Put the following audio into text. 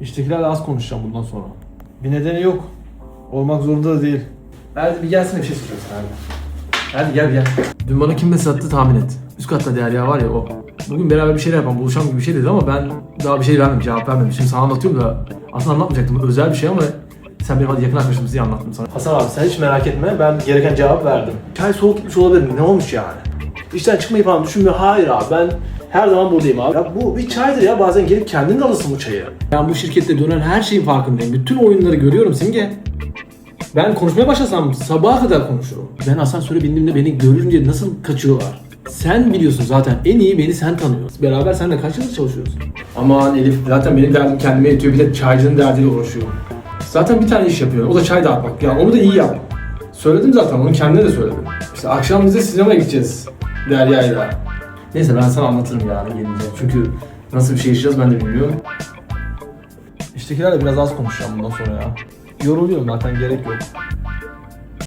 İştekilerle az konuşacağım bundan sonra. Bir nedeni yok. Olmak zorunda da değil. Hadi bir gelsene bir şey soracağım sana hadi. Hadi gel gel. Dün bana kim mesaj attı tahmin et. Üst katta Derya var ya o. Bugün beraber bir şeyler yapalım, buluşalım gibi bir şey dedi ama ben daha bir şey vermedim, cevap vermedim. Şimdi sana anlatıyorum da aslında anlatmayacaktım. Özel bir şey ama sen benim hadi yakın arkadaşımız diye anlattım sana. Hasan abi sen hiç merak etme. Ben gereken cevap verdim. Çay soğuk gitmiş olabilir mi? Ne olmuş yani? İşten çıkmayı falan düşünmüyor. Hayır abi ben her zaman buradayım abi. Ya bu bir çaydır ya. Bazen gelip kendin de alırsın bu çayı. Ben bu şirkette dönen her şeyin farkındayım. Bütün oyunları görüyorum Simge. Ben konuşmaya başlasam sabaha kadar konuşurum. Ben asansöre bindiğimde beni görünce nasıl kaçıyorlar. Sen biliyorsun zaten en iyi beni sen tanıyorsun. Beraber seninle kaç yıldır çalışıyoruz? Aman Elif zaten benim derdim kendime yetiyor bir de çaycının derdiyle uğraşıyor. Zaten bir tane iş yapıyor. O da çay dağıtmak. Yani onu da iyi yap. Söyledim zaten onu kendine de söyledim. İşte akşam bize sinemaya gideceğiz. Derya'yla. Neyse ben sana anlatırım yarın gelince. Çünkü nasıl bir şey yaşayacağız ben de bilmiyorum. İştekilerle biraz az konuşacağım bundan sonra ya. Yoruluyorum zaten gerek yok.